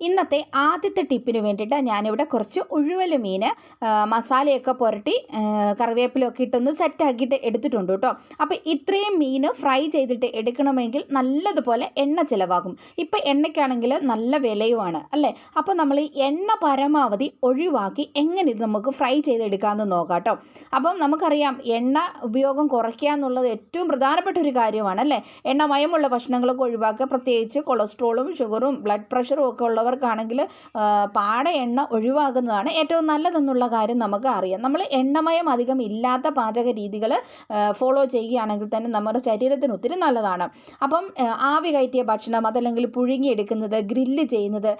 ഇന്നത്തെ ആദ്യത്തെ ടിപ്പിന് വേണ്ടിയിട്ട് ഞാനിവിടെ കുറച്ച് ഉഴുവൽ മീൻ മസാലയൊക്കെ പുരട്ടി കറിവേപ്പിലൊക്കെ ഇട്ടൊന്ന് സെറ്റാക്കിയിട്ട് എടുത്തിട്ടുണ്ട് കേട്ടോ. അപ്പോൾ ഇത്രയും മീൻ ഫ്രൈ ചെയ്തിട്ട് എടുക്കണമെങ്കിൽ നല്ലതുപോലെ എണ്ണ ചിലവാകും. ഇപ്പോൾ എണ്ണയ്ക്കാണെങ്കിൽ നല്ല വിലയുമാണ് അല്ലേ? അപ്പോൾ നമ്മൾ ഈ എണ്ണ പരമാവധി ഒഴിവാക്കി എങ്ങനെ ഇത് നമുക്ക് ഫ്രൈ ചെയ്തെടുക്കാമെന്ന് നോക്കാം കേട്ടോ. അപ്പം നമുക്കറിയാം എണ്ണ ഉപയോഗം കുറയ്ക്കുക എന്നുള്ളത് ഏറ്റവും പ്രധാനപ്പെട്ട ഒരു കാര്യമാണ് അല്ലേ? എണ്ണമയമുള്ള ഭക്ഷണങ്ങളൊക്കെ ഒഴിവാക്കുക പ്രത്യേകിച്ച് കൊളസ്ട്രോളും ഷുഗറും ബ്ലഡ് പ്രഷറും ഒക്കെ ഉള്ളവർക്കാണെങ്കിൽ പാട എണ്ണ ഒഴിവാക്കുന്നതാണ് ഏറ്റവും നല്ലതെന്നുള്ള കാര്യം നമുക്ക് അറിയാം. നമ്മൾ എണ്ണമയം അധികം ഇല്ലാത്ത പാചക രീതികൾ ഫോളോ ചെയ്യുകയാണെങ്കിൽ തന്നെ നമ്മുടെ ശരീരത്തിന് ഒത്തിരി നല്ലതാണ്. അപ്പം ആവി കയറ്റിയ ഭക്ഷണം അതല്ലെങ്കിൽ പുഴുങ്ങിയെടുക്കുന്നത് ഗ്രില്ല് ചെയ്യുന്നത്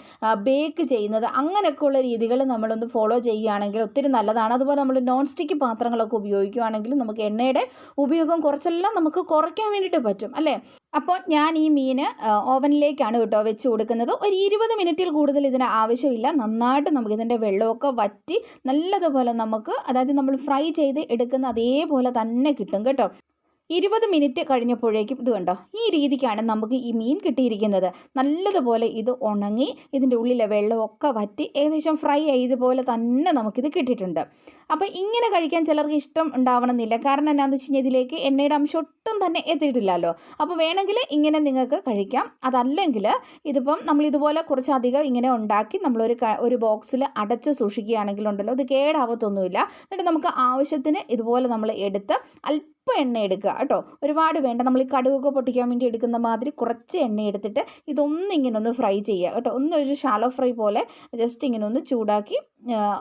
ബേക്ക് ചെയ്യുന്നത് അങ്ങനെയൊക്കെയുള്ള രീതികൾ നമ്മളൊന്ന് ഫോളോ ചെയ്യുകയാണെങ്കിൽ ഒത്തിരി നല്ലതാണ്. അതുപോലെ നമ്മൾ നോൺ സ്റ്റിക്ക് പാത്രങ്ങളൊക്കെ ഉപയോഗിക്കുകയാണെങ്കിൽ നമുക്ക് എണ്ണയുടെ ഉപയോഗം കുറച്ചെല്ലാം നമുക്ക് കുറയ്ക്കാൻ വേണ്ടിയിട്ട് പറ്റും അല്ലേ? അപ്പോൾ ഞാൻ ഈ മീൻ ഓവനിലേക്കാണ് കേട്ടോ വെച്ച് കൊടുക്കുന്നത്. ഒരു ഇരുപത് മിനിറ്റിൽ കൂടുതൽ ഇതിന് ആവശ്യമില്ല. നന്നായിട്ട് നമുക്കിതിന്റെ വെള്ളമൊക്കെ വറ്റി നല്ലതുപോലെ നമുക്ക് അതായത് നമ്മൾ ഫ്രൈ ചെയ്ത് എടുക്കുന്ന അതേപോലെ തന്നെ കിട്ടും കേട്ടോ. ഇരുപത് മിനിറ്റ് കഴിഞ്ഞപ്പോഴേക്കും ഇത് കണ്ടോ? ഈ രീതിക്കാണ് നമുക്ക് ഈ മീൻ കിട്ടിയിരിക്കുന്നത്. നല്ലതുപോലെ ഇത് ഉണങ്ങി ഇതിന്റെ ഉള്ളിലെ വെള്ളമൊക്കെ വറ്റി ഏകദേശം ഫ്രൈ ആയതുപോലെ തന്നെ നമുക്കിത് കിട്ടിയിട്ടുണ്ട്. അപ്പോൾ ഇങ്ങനെ കഴിക്കാൻ ചിലർക്ക് ഇഷ്ടം ഉണ്ടാവണമെന്നില്ല. കാരണം എന്താണെന്ന് വെച്ച് കഴിഞ്ഞാൽ ഇതിലേക്ക് എണ്ണയുടെ അംശം ഒട്ടും തന്നെ എത്തിയിട്ടില്ലല്ലോ. അപ്പോൾ വേണമെങ്കിൽ ഇങ്ങനെ നിങ്ങൾക്ക് കഴിക്കാം. അതല്ലെങ്കിൽ ഇതിപ്പം നമ്മൾ ഇതുപോലെ കുറച്ചധികം ഇങ്ങനെ ഉണ്ടാക്കി നമ്മളൊരു ഒരു ബോക്സിൽ അടച്ച് സൂക്ഷിക്കുകയാണെങ്കിലുണ്ടല്ലോ ഇത് കേടാവത്തൊന്നുമില്ല. എന്നിട്ട് നമുക്ക് ആവശ്യത്തിന് ഇതുപോലെ നമ്മൾ എടുത്ത് എണ്ണ എടുക്കുക കേട്ടോ. ഒരുപാട് വേണ്ട. നമ്മൾ ഈ കടുകൊക്കെ പൊട്ടിക്കാൻ വേണ്ടി എടുക്കുന്ന മാതിരി കുറച്ച് എണ്ണ എടുത്തിട്ട് ഇതൊന്നിങ്ങനെ ഒന്ന് ഫ്രൈ ചെയ്യുക കേട്ടോ. ഒന്നൊരു ഷാലോ ഫ്രൈ പോലെ ജസ്റ്റ് ഇങ്ങനെ ഒന്ന് ചൂടാക്കി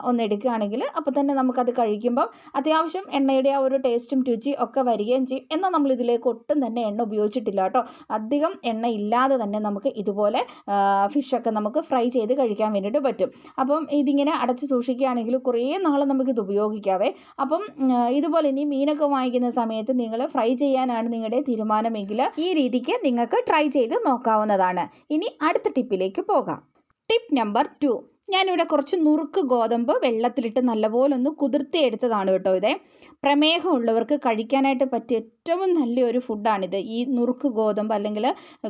ഒന്ന് എടുക്കുകയാണെങ്കിൽ അപ്പോൾ തന്നെ നമുക്കത് കഴിക്കുമ്പം അത്യാവശ്യം എണ്ണയുടെ ആ ഒരു ടേസ്റ്റും രുചി ഒക്കെ വരികയും ചെയ്യും. എന്നാൽ നമ്മൾ ഇതിലേക്ക് ഒട്ടും തന്നെ എണ്ണ ഉപയോഗിച്ചിട്ടില്ല കേട്ടോ. അധികം എണ്ണ ഇല്ലാതെ തന്നെ നമുക്ക് ഇതുപോലെ ഫിഷൊക്കെ നമുക്ക് ഫ്രൈ ചെയ്ത് കഴിക്കാൻ വേണ്ടിയിട്ട് പറ്റും. അപ്പം ഇതിങ്ങനെ അടച്ച് സൂക്ഷിക്കുകയാണെങ്കിൽ കുറേ നാൾ നമുക്കിത് ഉപയോഗിക്കാവേ. അപ്പം ഇതുപോലെ ഇനി മീനൊക്കെ വാങ്ങിക്കുന്ന സമയത്ത് നിങ്ങൾ ഫ്രൈ ചെയ്യാനാണ് നിങ്ങളുടെ തീരുമാനമെങ്കിൽ ഈ രീതിക്ക് നിങ്ങൾക്ക് ട്രൈ ചെയ്ത് നോക്കാവുന്നതാണ്. ഇനി അടുത്ത ടിപ്പിലേക്ക് പോകാം. ടിപ്പ് നമ്പർ ടു ഞാനിവിടെ കുറച്ച് നുറുക്ക് ഗോതമ്പ് വെള്ളത്തിലിട്ട് നല്ലപോലെ ഒന്ന് കുതിർത്തി എടുത്തതാണ് കേട്ടോ ഇതേ. പ്രമേഹമുള്ളവർക്ക് കഴിക്കാനായിട്ട് പറ്റിയ ഏറ്റവും നല്ലൊരു ഫുഡാണിത്. ഈ നുറുക്ക് ഗോതമ്പ് അല്ലെങ്കിൽ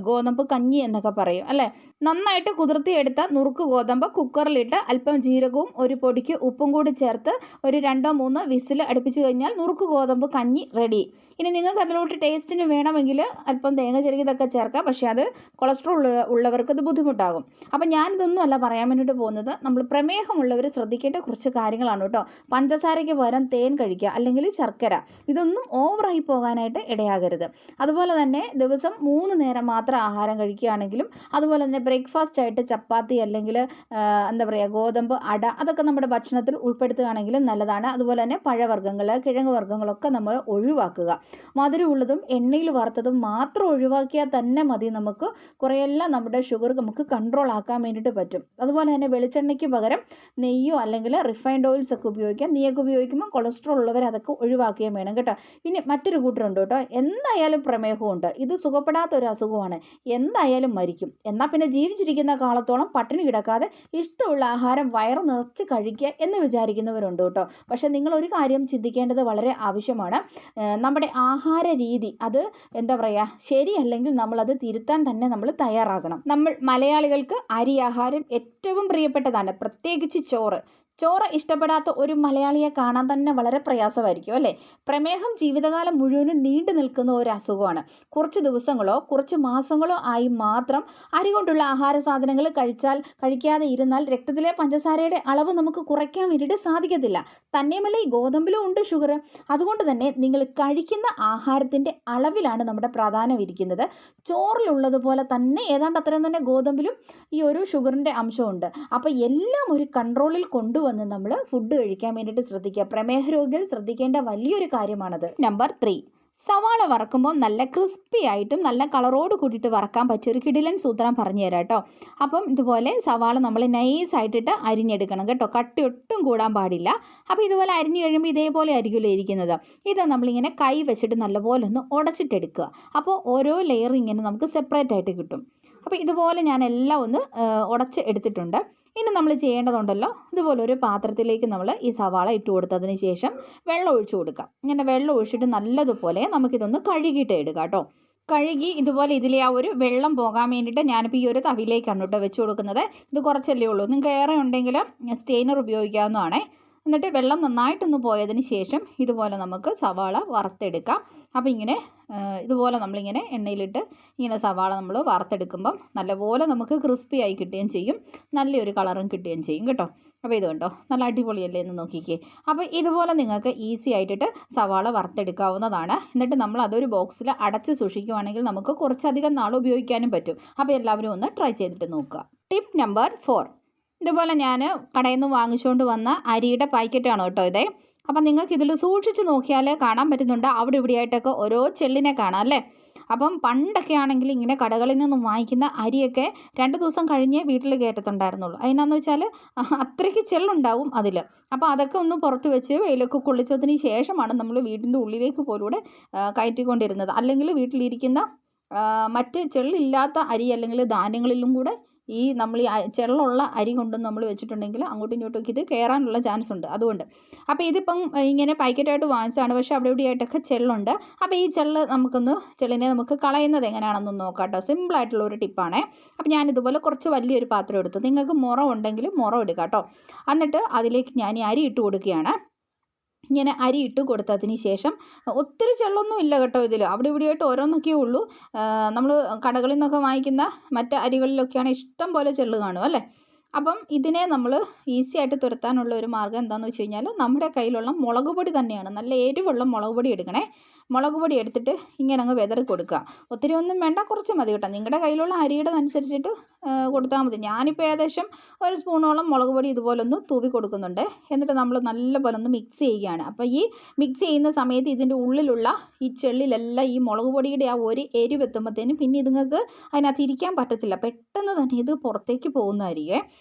ഗോതമ്പ് കഞ്ഞി എന്നൊക്കെ പറയും അല്ലേ? നന്നായിട്ട് കുതിർത്തി എടുത്ത നുറുക്ക് ഗോതമ്പ് കുക്കറിലിട്ട് അല്പം ജീരകവും ഒരു പൊടിക്ക് ഉപ്പും കൂടി ചേർത്ത് ഒരു രണ്ടോ മൂന്നോ വിസിൽ അടുപ്പിച്ച് കഴിഞ്ഞാൽ നുറുക്ക് ഗോതമ്പ് കഞ്ഞി റെഡി. ഇനി നിങ്ങൾക്ക് അതിലോട്ട് ടേസ്റ്റിന് വേണമെങ്കിൽ അല്പം തേങ്ങ ചെറുകിതൊക്കെ ചേർക്കാം. പക്ഷേ അത് കൊളസ്ട്രോൾ ഉള്ള ഉള്ളവർക്ക് അത് ബുദ്ധിമുട്ടാകും. അപ്പം ഞാനിതൊന്നും അല്ല പറയാൻ വേണ്ടിയിട്ട് പോകുന്നത്. നമ്മൾ പ്രമേഹമുള്ളവർ ശ്രദ്ധിക്കേണ്ട കുറച്ച് കാര്യങ്ങളാണ് കേട്ടോ. പഞ്ചസാരയ്ക്ക് പകരം തേൻ കഴിക്കുക അല്ലെങ്കിൽ ശർക്കര. ഇതൊന്നും ഓവറായി പോകാനായിട്ട് ഇടയാകരുത്. അതുപോലെ തന്നെ ദിവസം മൂന്ന് നേരം മാത്രം ആഹാരം കഴിക്കുകയാണെങ്കിലും അതുപോലെ തന്നെ ബ്രേക്ക്ഫാസ്റ്റ് ആയിട്ട് ചപ്പാത്തി അല്ലെങ്കിൽ എന്താ പറയുക ഗോതമ്പ് അട അതൊക്കെ നമ്മുടെ ഭക്ഷണത്തിൽ ഉൾപ്പെടുത്തുകയാണെങ്കിലും നല്ലതാണ്. അതുപോലെ തന്നെ പഴവർഗങ്ങൾ കിഴങ്ങ് വർഗങ്ങളൊക്കെ നമ്മൾ ഒഴിവാക്കുക. മധുരമുള്ളതും എണ്ണയിൽ വറുത്തതും മാത്രം ഒഴിവാക്കിയാൽ തന്നെ മതി നമുക്ക്. കുറേയെല്ലാം നമ്മുടെ ഷുഗർ നമുക്ക് കൺട്രോൾ ആക്കാൻ വേണ്ടിയിട്ട് പറ്റും. അതുപോലെ തന്നെ വെളിച്ചെണ്ണയ്ക്ക് പകരം നെയ്യോ അല്ലെങ്കിൽ റിഫൈൻഡ് ഓയിൽസ് ഒക്കെ ഉപയോഗിക്കാം. നെയ്യൊക്കെ ഉപയോഗിക്കുമ്പോൾ കൊളസ്ട്രോൾ ഉള്ളവർ അതൊക്കെ ഒഴിവാക്കുകയും വേണം കേട്ടോ. ഇനി മറ്റൊരു കൂട്ടരുണ്ട്. കേട്ടോ. എന്തായാലും പ്രമേഹമുണ്ട് ഇത് സുഖപ്പെടാത്ത ഒരു അസുഖമാണ്. എന്തായാലും മരിക്കും. എന്നാൽ പിന്നെ ജീവിച്ചിരിക്കുന്ന കാലത്തോളം പട്ടിണി കിടക്കാതെ ഇഷ്ടമുള്ള ആഹാരം വയറ് നിറച്ച് കഴിക്കുക എന്ന് വിചാരിക്കുന്നവരുണ്ട് കേട്ടോ. പക്ഷേ നിങ്ങൾ ഒരു കാര്യം ചിന്തിക്കേണ്ടത് വളരെ ആവശ്യമാണ്. നമ്മുടെ ആഹാര രീതി അത് എന്താ പറയുക ശരിയല്ലെങ്കിൽ നമ്മളത് തിരുത്താൻ തന്നെ നമ്മൾ തയ്യാറാകണം. നമ്മൾ മലയാളികൾക്ക് അരി ആഹാരം ഏറ്റവും പ്രിയപ്പെട്ടതാണ്. പ്രത്യേകിച്ച് ചോറ്. ചോറ് ഇഷ്ടപ്പെടാത്ത ഒരു മലയാളിയെ കാണാൻ തന്നെ വളരെ പ്രയാസമായിരിക്കും അല്ലേ? പ്രമേഹം ജീവിതകാലം മുഴുവനും നീണ്ടു നിൽക്കുന്ന ഒരു അസുഖമാണ്. കുറച്ച് ദിവസങ്ങളോ കുറച്ച് മാസങ്ങളോ ആയി മാത്രം അരി കൊണ്ടുള്ള ആഹാര സാധനങ്ങൾ കഴിച്ചാൽ കഴിക്കാതെ ഇരുന്നാൽ രക്തത്തിലെ പഞ്ചസാരയുടെ അളവ് നമുക്ക് കുറയ്ക്കാൻ വേണ്ടിയിട്ട് സാധിക്കത്തില്ല. തന്നെയുമല്ല ഈ ഗോതമ്പിലും ഉണ്ട് ഷുഗർ. അതുകൊണ്ട് തന്നെ നിങ്ങൾ കഴിക്കുന്ന ആഹാരത്തിന്റെ അളവിലാണ് നമ്മുടെ പ്രാധാന്യം ഇരിക്കുന്നത്. ചോറിലുള്ളതുപോലെ തന്നെ ഏതാണ്ട് അത്രയും തന്നെ ഗോതമ്പിലും ഈ ഒരു ഷുഗറിന്റെ അംശമുണ്ട്. അപ്പോൾ എല്ലാം ഒരു കൺട്രോളിൽ കൊണ്ടുവന്ന് നമ്മൾ ഫുഡ് കഴിക്കാൻ വേണ്ടിയിട്ട് ശ്രദ്ധിക്കുക. പ്രമേഹ രോഗികൾ ശ്രദ്ധിക്കേണ്ട വലിയൊരു കാര്യമാണത്. നമ്പർ ത്രീ സവാള വറക്കുമ്പോൾ നല്ല ക്രിസ്പി ആയിട്ടും നല്ല കളറോട് കൂടിയിട്ട് വറക്കാൻ പറ്റിയ ഒരു കിടിലൻ സൂത്രം പറഞ്ഞു തരാം കേട്ടോ. അപ്പം ഇതുപോലെ സവാള നമ്മൾ നൈസായിട്ടിട്ട് അരിഞ്ഞെടുക്കണം കേട്ടോ. കട്ടി ഒട്ടും കൂടാൻ പാടില്ല. അപ്പോൾ ഇതുപോലെ അരിഞ്ഞു കഴിയുമ്പോൾ ഇതേപോലെ ആയിരിക്കുമല്ലോ ഇരിക്കുന്നത്. ഇത് നമ്മളിങ്ങനെ കൈ വെച്ചിട്ട് നല്ലപോലെ ഒന്ന് ഉടച്ചിട്ടെടുക്കുക. അപ്പോൾ ഓരോ ലെയർ ഇങ്ങനെ നമുക്ക് സെപ്പറേറ്റ് ആയിട്ട് കിട്ടും. അപ്പോൾ ഇതുപോലെ ഞാൻ എല്ലാം ഒന്ന് ഉടച്ച് എടുത്തിട്ടുണ്ട്. ഇനി നമ്മൾ ചെയ്യേണ്ടതുണ്ടല്ലോ. ഇതുപോലെ ഒരു പാത്രത്തിലേക്ക് നമ്മൾ ഈ സവാള ഇട്ട് കൊടുത്തതിന് ശേഷം വെള്ളം ഒഴിച്ചു കൊടുക്കാം. ഇങ്ങനെ വെള്ളം ഒഴിച്ചിട്ട് നല്ലതുപോലെ നമുക്കിതൊന്ന് കഴുകിയിട്ട് എടുക്കാം കേട്ടോ. കഴുകി ഇതുപോലെ ഇതിലെ ആ ഒരു വെള്ളം പോകാൻ വേണ്ടിയിട്ട് ഞാനിപ്പോൾ ഈ ഒരു തവിയിലേക്കാണ് കേട്ടോ വെച്ച് കൊടുക്കുന്നത്. ഇത് കുറച്ചല്ലേ ഉള്ളൂ. നിങ്ങൾക്ക് ഏറെ ഉണ്ടെങ്കിൽ സ്റ്റെയിനർ ഉപയോഗിക്കാവുന്നതാണേ. എന്നിട്ട് വെള്ളം നന്നായിട്ടൊന്ന് പോയതിന് ശേഷം ഇതുപോലെ നമുക്ക് സവാള വറുത്തെടുക്കാം. അപ്പോൾ ഇങ്ങനെ ഇതുപോലെ നമ്മളിങ്ങനെ എണ്ണയിലിട്ട് ഇങ്ങനെ സവാള നമ്മൾ വറുത്തെടുക്കുമ്പം നല്ലപോലെ നമുക്ക് ക്രിസ്പി ആയി കിട്ടുകയും ചെയ്യും. നല്ലൊരു കളറും കിട്ടുകയും ചെയ്യും കേട്ടോ. അപ്പോൾ ഇത് കണ്ടോ? നല്ല അടിപൊളിയല്ലേ എന്ന് നോക്കിക്കേ. അപ്പോൾ ഇതുപോലെ നിങ്ങൾക്ക് ഈസി ആയിട്ടിട്ട് സവാള വറുത്തെടുക്കാവുന്നതാണ്. എന്നിട്ട് നമ്മൾ അതൊരു ബോക്സിൽ അടച്ച് സൂക്ഷിക്കുവാണെങ്കിൽ നമുക്ക് കുറച്ചധികം നാൾ ഉപയോഗിക്കാനും പറ്റും. അപ്പോൾ എല്ലാവരും ഒന്ന് ട്രൈ ചെയ്തിട്ട് നോക്കുക. Tip number four. ഇതുപോലെ ഞാൻ കടയിൽ നിന്ന് വാങ്ങിച്ചുകൊണ്ട് വന്ന അരിയുടെ പാക്കറ്റാണ് കേട്ടോ ഇതേ. അപ്പം നിങ്ങൾക്ക് ഇതിൽ സൂക്ഷിച്ച് നോക്കിയാൽ കാണാൻ പറ്റുന്നുണ്ട്. അവിടെ ഇവിടെയായിട്ടൊക്കെ ഓരോ ചെള്ളിനെ കാണാം അല്ലേ? അപ്പം പണ്ടൊക്കെ ആണെങ്കിൽ ഇങ്ങനെ കടകളിൽ നിന്നും വാങ്ങിക്കുന്ന അരിയൊക്കെ രണ്ട് ദിവസം കഴിഞ്ഞേ വീട്ടിൽ കയറ്റത്തുണ്ടായിരുന്നുള്ളൂ. അതിനാന്ന് വെച്ചാൽ അത്രയ്ക്ക് ചെള്ളുണ്ടാവും അതിൽ അപ്പോൾ അതൊക്കെ ഒന്ന് പുറത്ത് വെച്ച് വെയിലൊക്കെ കൊള്ളിച്ചതിന് ശേഷമാണ് നമ്മൾ വീടിന്റെ ഉള്ളിലേക്ക് പോലൂടെ കയറ്റിക്കൊണ്ടിരുന്നത്. അല്ലെങ്കിൽ വീട്ടിലിരിക്കുന്ന മറ്റ് ചെള്ളില്ലാത്ത അരി അല്ലെങ്കിൽ ധാന്യങ്ങളിലും കൂടെ ഈ നമ്മൾ ഈ ചെള്ളുള്ള അരി കൊണ്ടും നമ്മൾ വെച്ചിട്ടുണ്ടെങ്കിൽ അങ്ങോട്ടും ഇങ്ങോട്ടും ഇത് കയറാനുള്ള ചാൻസ് ഉണ്ട്. അതുകൊണ്ട്. അപ്പോൾ ഇതിപ്പം ഇങ്ങനെ പാക്കറ്റായിട്ട് വാങ്ങിച്ചതാണ്. പക്ഷേ അവിടെ ഇവിടെ ആയിട്ടൊക്കെ ചെള്ളുണ്ട്. അപ്പോൾ ഈ ചെള്ള് നമുക്കൊന്ന് ചെള്ളിനെ നമുക്ക് കളയുന്നത് എങ്ങനെയാണെന്ന് നോക്കാം കേട്ടോ സിമ്പിളായിട്ടുള്ള ഒരു ടിപ്പാണേ അപ്പോൾ ഞാൻ ഇതുപോലെ കുറച്ച് വലിയൊരു പാത്രം എടുത്തു. നിങ്ങൾക്ക് മുറം ഉണ്ടെങ്കിൽ മുറം എടുക്കാം കേട്ടോ എന്നിട്ട് അതിലേക്ക് ഞാൻ ഈ അരി ഇട്ട് കൊടുക്കുകയാണ്. ഇങ്ങനെ അരി ഇട്ട് കൊടുത്തതിന് ശേഷം ഒത്തിരി ചെള്ളൊന്നും ഇല്ല കേട്ടോ ഇതിൽ അവിടെ ഇവിടെയായിട്ട് ഓരോന്നൊക്കെയേ ഉള്ളൂ. നമ്മൾ കടകളിൽ നിന്നൊക്കെ വാങ്ങിക്കുന്ന മറ്റ് അരികളിലൊക്കെയാണ് ഇഷ്ടം പോലെ ചെള്ള് കാണും അല്ലേ? അപ്പം ഇതിനെ നമ്മൾ ഈസി ആയിട്ട് തുരത്താനുള്ള ഒരു മാർഗം എന്താണെന്ന് വെച്ച് കഴിഞ്ഞാൽ നമ്മുടെ കയ്യിലുള്ള മുളക് പൊടി തന്നെയാണ്. നല്ല എരിവുള്ള മുളക് പൊടി എടുക്കണേ. മുളക് പൊടി എടുത്തിട്ട് ഇങ്ങനെ അങ്ങ് വെതറി കൊടുക്കുക. ഒത്തിരി ഒന്നും വേണ്ട കുറച്ച് മതി കേട്ടോ. നിങ്ങളുടെ കയ്യിലുള്ള അരിയുടെ അനുസരിച്ചിട്ട് കൊടുത്താൽ മതി. ഞാനിപ്പോൾ ഏകദേശം ഒരു സ്പൂണോളം മുളക് പൊടി ഇതുപോലൊന്ന് തൂവി കൊടുക്കുന്നുണ്ട്. എന്നിട്ട് നമ്മൾ നല്ലപോലെ ഒന്ന് മിക്സ് ചെയ്യുകയാണ്. അപ്പോൾ ഈ മിക്സ് ചെയ്യുന്ന സമയത്ത് ഇതിന്റെ ഉള്ളിലുള്ള ഈ ചെള്ളിലെല്ലാം ഈ മുളക് പൊടിയുടെ ആ ഒരു എരിവെത്തുമ്പോഴത്തേനും പിന്നെ ഇതുങ്ങൾക്ക് അതിനകത്ത് ഇരിക്കാൻ പറ്റത്തില്ല. പെട്ടെന്ന് തന്നെ ഇത് പുറത്തേക്ക് പോകുന്നതായിരിക്കും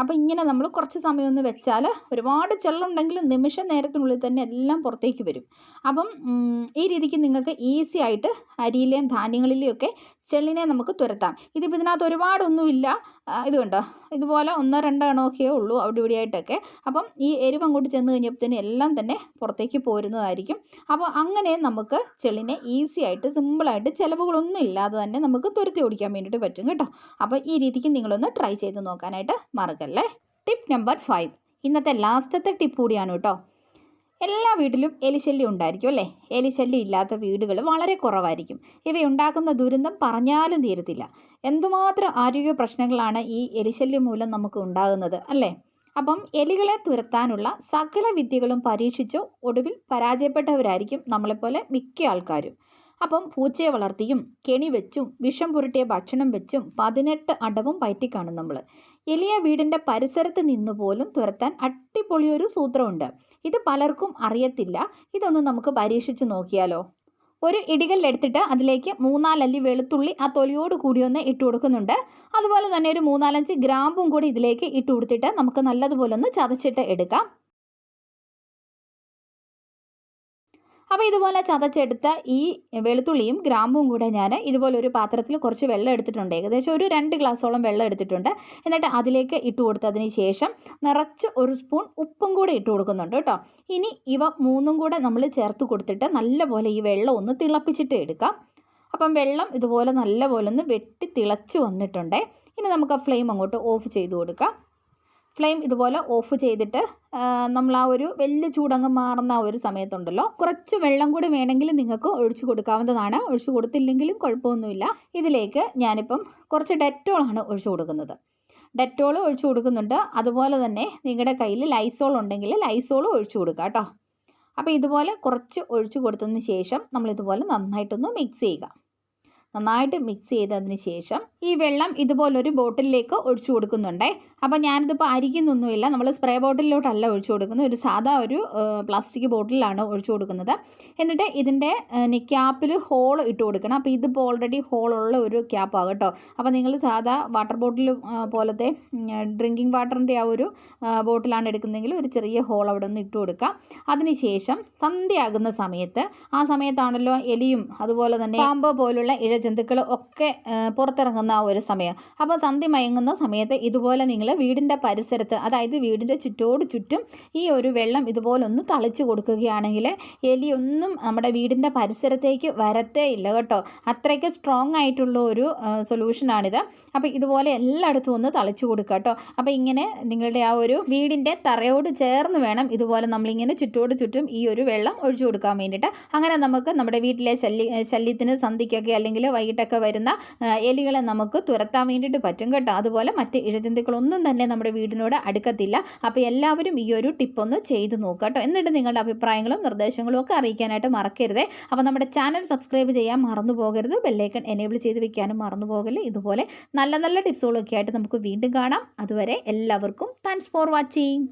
അപ്പോൾ ഇങ്ങനെ നമ്മൾ കുറച്ച് സമയം ഒന്ന് വെച്ചാൽ ഒരുപാട് ചെള്ളുണ്ടെങ്കിൽ നിമിഷ നേരത്തിനുള്ളിൽ തന്നെ എല്ലാം പുറത്തേക്ക് വരും. അപ്പം ഈ രീതിക്ക് നിങ്ങൾക്ക് ഈസി ആയിട്ട് അരിയിലെയും ധാന്യങ്ങളിലെയും ഒക്കെ ചെള്ളിനെ നമുക്ക് തുരത്താം. ഇതിപ്പോൾ ഇതിനകത്ത് ഒരുപാടൊന്നുമില്ല. ഇത് കണ്ടോ? ഇതുപോലെ ഒന്നോ രണ്ടോ എണ്ണമൊക്കെയേ ഉള്ളൂ അവിടെ ഇവിടെ ആയിട്ടൊക്കെ അപ്പം ഈ എരിവ് അങ്ങോട്ട് ചെന്ന് കഴിഞ്ഞപ്പോഴത്തേനും എല്ലാം തന്നെ പുറത്തേക്ക് പോരുന്നതായിരിക്കും. അപ്പോൾ അങ്ങനെ നമുക്ക് ചെള്ളിനെ ഈസി ആയിട്ട് സിമ്പിളായിട്ട് ചിലവുകളൊന്നും ഇല്ലാതെ തന്നെ നമുക്ക് തുരത്തി ഓടിക്കാൻ വേണ്ടിയിട്ട് പറ്റും കേട്ടോ. അപ്പോൾ ഈ രീതിക്ക് നിങ്ങളൊന്ന് ട്രൈ ചെയ്ത് നോക്കാനായിട്ട് മറക്കല്ലേ ടിപ്പ് നമ്പർ ഫൈവ് ഇന്നത്തെ ലാസ്റ്റത്തെ ടിപ്പ് കൂടിയാണ് കേട്ടോ. എല്ലാ വീട്ടിലും എലിശല്യം ഉണ്ടായിരിക്കും അല്ലേ? എലിശല്യം ഇല്ലാത്ത വീടുകൾ വളരെ കുറവായിരിക്കും. ഇവയുണ്ടാക്കുന്ന ദുരന്തം പറഞ്ഞാലും തീരത്തില്ല. എന്തുമാത്രം ആരോഗ്യ പ്രശ്നങ്ങളാണ് ഈ എലിശല്യം മൂലം നമുക്ക് ഉണ്ടാകുന്നത് അല്ലേ? അപ്പം എലികളെ തുരത്താനുള്ള സകല വിദ്യകളും പരീക്ഷിച്ചു ഒടുവിൽ പരാജയപ്പെട്ടവരായിരിക്കും നമ്മളെപ്പോലെ മിക്ക ആൾക്കാരും. അപ്പം പൂച്ചയെ വളർത്തിയും കെണി വെച്ചും വിഷം പുരട്ടിയ ഭക്ഷണം വെച്ചും പതിനെട്ട് അടവും പയറ്റിക്കാണും നമ്മൾ എലിയ വീടിന്റെ പരിസരത്ത് നിന്ന് പോലും തുരത്താൻ അടിപൊളിയൊരു സൂത്രമുണ്ട്. ഇത് പലർക്കും അറിയത്തില്ല. ഇതൊന്ന് നമുക്ക് പരീക്ഷിച്ച് നോക്കിയാലോ? ഒരു ഇടികല്ലെടുത്തിട്ട് അതിലേക്ക് മൂന്നാലല്ലി വെളുത്തുള്ളി ആ തൊലിയോട് കൂടി ഒന്ന് ഇട്ട് കൊടുക്കുന്നുണ്ട്. അതുപോലെ തന്നെ ഒരു മൂന്നാലഞ്ച് ഗ്രാമ്പും കൂടി ഇതിലേക്ക് ഇട്ട് കൊടുത്തിട്ട് നമുക്ക് നല്ലതുപോലെ ഒന്ന് ചതച്ചിട്ട് എടുക്കാം. അപ്പോൾ ഇതുപോലെ ചതച്ചെടുത്ത ഈ വെളുത്തുള്ളിയും ഗ്രാമ്പും കൂടെ ഞാൻ ഇതുപോലെ ഒരു പാത്രത്തിൽ കുറച്ച് വെള്ളം എടുത്തിട്ടുണ്ട്. ഏകദേശം ഒരു രണ്ട് ഗ്ലാസ്സോളം വെള്ളം എടുത്തിട്ടുണ്ട്. എന്നിട്ട് അതിലേക്ക് ഇട്ട് കൊടുത്തതിന് ശേഷം നിറച്ച് ഒരു സ്പൂൺ ഉപ്പും കൂടെ ഇട്ട് കൊടുക്കുന്നുണ്ട് കേട്ടോ. ഇനി ഇവ മൂന്നും കൂടെ നമ്മൾ ചേർത്ത് കൊടുത്തിട്ട് നല്ലപോലെ ഈ വെള്ളം ഒന്ന് തിളപ്പിച്ചിട്ട് എടുക്കാം. അപ്പം വെള്ളം ഇതുപോലെ നല്ലപോലെ ഒന്ന് വെട്ടി തിളച്ച് വന്നിട്ടുണ്ട്. ഇനി നമുക്ക് ആ ഫ്ലെയിം അങ്ങോട്ട് ഓഫ് ചെയ്ത് കൊടുക്കാം. ഫ്ലെയിം ഇതുപോലെ ഓഫ് ചെയ്തിട്ട് നമ്മൾ ആ ഒരു വലിയ ചൂടങ്ങ് മാറുന്ന ആ ഒരു സമയത്തുണ്ടല്ലോ. കുറച്ച് വെള്ളം കൂടി വേണമെങ്കിൽ നിങ്ങൾക്ക് ഒഴിച്ചു കൊടുക്കാവുന്നതാണ്. ഒഴിച്ചു കൊടുത്തില്ലെങ്കിലും കുഴപ്പമൊന്നുമില്ല. ഇതിലേക്ക് ഞാനിപ്പം കുറച്ച് ഡെറ്റോളാണ് ഒഴിച്ചു കൊടുക്കുന്നത്. ഡെറ്റോൾ ഒഴിച്ചു കൊടുക്കുന്നുണ്ട്. അതുപോലെ തന്നെ നിങ്ങളുടെ കയ്യിൽ ലൈസോൾ ഉണ്ടെങ്കിൽ ലൈസോൾ ഒഴിച്ചു കൊടുക്കുക കേട്ടോ. അപ്പോൾ ഇതുപോലെ കുറച്ച് ഒഴിച്ചു കൊടുത്തതിന് ശേഷം നമ്മൾ ഇതുപോലെ നന്നായിട്ടൊന്ന് മിക്സ് ചെയ്യുക. നന്നായിട്ട് മിക്സ് ചെയ്തതിന് ശേഷം ഈ വെള്ളം ഇതുപോലൊരു ബോട്ടിലേക്ക് ഒഴിച്ചു കൊടുക്കുന്നുണ്ടേ. അപ്പോൾ ഞാനിതിപ്പോൾ അരിക്കുന്നൊന്നുമില്ല. നമ്മൾ സ്പ്രേ ബോട്ടിലോട്ടല്ല ഒഴിച്ചു കൊടുക്കുന്നത്. ഒരു സാധാ ഒരു പ്ലാസ്റ്റിക് ബോട്ടിലാണ് ഒഴിച്ചു കൊടുക്കുന്നത്. എന്നിട്ട് ഇതിന്റെ ക്യാപ്പിൽ ഹോൾ ഇട്ട് കൊടുക്കണം. അപ്പോൾ ഇതിപ്പോൾ ഓൾറെഡി ഹോളുള്ള ഒരു ക്യാപ്പാണ് കേട്ടോ. അപ്പോൾ നിങ്ങൾ സാധാ വാട്ടർ ബോട്ടിൽ പോലത്തെ ഡ്രിങ്കിങ് വാട്ടറിന്റെ ആ ഒരു ബോട്ടിലാണ് എടുക്കുന്നതെങ്കിൽ ഒരു ചെറിയ ഹോൾ അവിടെ ഒന്ന് ഇട്ട് കൊടുക്കുക അതിനുശേഷം സന്ധ്യയാകുന്ന സമയത്ത് ആ സമയത്താണല്ലോ എലിയും അതുപോലെ തന്നെ പാമ്പ് പോലുള്ള ഇഴജന്തുക്കൾ ഒക്കെ പുറത്തിറങ്ങുന്ന ആ ഒരു സമയം. അപ്പോൾ സന്ധ്യ മയങ്ങുന്ന സമയത്ത് ഇതുപോലെ നിങ്ങൾ വീടിന്റെ പരിസരത്ത് അതായത് വീടിന്റെ ചുറ്റോട് ചുറ്റും ഈ ഒരു വെള്ളം ഇതുപോലെ ഒന്ന് തളിച്ചു കൊടുക്കുകയാണെങ്കിൽ എലിയൊന്നും നമ്മുടെ വീടിന്റെ പരിസരത്തേക്ക് വരത്തേ ഇല്ല കേട്ടോ. അത്രയ്ക്ക് സ്ട്രോങ് ആയിട്ടുള്ള ഒരു സൊല്യൂഷനാണിത് അപ്പോൾ ഇതുപോലെ എല്ലായിടത്തും ഒന്ന് തളിച്ചു കൊടുക്കുക കേട്ടോ. അപ്പോൾ ഇങ്ങനെ നിങ്ങളുടെ ആ ഒരു വീടിന്റെ തറയോട് ചേർന്ന് വേണം ഇതുപോലെ നമ്മളിങ്ങനെ ചുറ്റോട് ചുറ്റും ഈ ഒരു വെള്ളം ഒഴിച്ചു കൊടുക്കാൻ വേണ്ടിയിട്ട്. അങ്ങനെ നമുക്ക് നമ്മുടെ വീട്ടിലെ ശല്യ ശല്യത്തിന് സന്ധിക്കൊക്കെ അല്ലെങ്കിൽ വൈകിട്ടൊക്കെ വരുന്ന എലികളെ നമുക്ക് തുരത്താൻ വേണ്ടിയിട്ട് പറ്റും കേട്ടോ. അതുപോലെ മറ്റ് ഇഴജന്തുക്കളൊന്നും തന്നെ നമ്മുടെ വീടിനോട് അടുക്കത്തില്ല. അപ്പോൾ എല്ലാവരും ഈ ഒരു ടിപ്പൊന്ന് ചെയ്ത് നോക്കുക കേട്ടോ. എന്നിട്ട് നിങ്ങളുടെ അഭിപ്രായങ്ങളും നിർദ്ദേശങ്ങളും ഒക്കെ അറിയിക്കാനായിട്ട് മറക്കരുതേ. അപ്പോൾ നമ്മുടെ ചാനൽ സബ്സ്ക്രൈബ് ചെയ്യാൻ മറന്നു പോകരുത്. ബെല്ലൈക്കൺ എനേബിൾ ചെയ്ത് വെക്കാനും മറന്നു പോകൽ ഇതുപോലെ നല്ല നല്ല ടിപ്സുകളൊക്കെ ആയിട്ട് നമുക്ക് വീണ്ടും കാണാം. അതുവരെ എല്ലാവർക്കും താങ്ക്സ് ഫോർ വാച്ചിങ്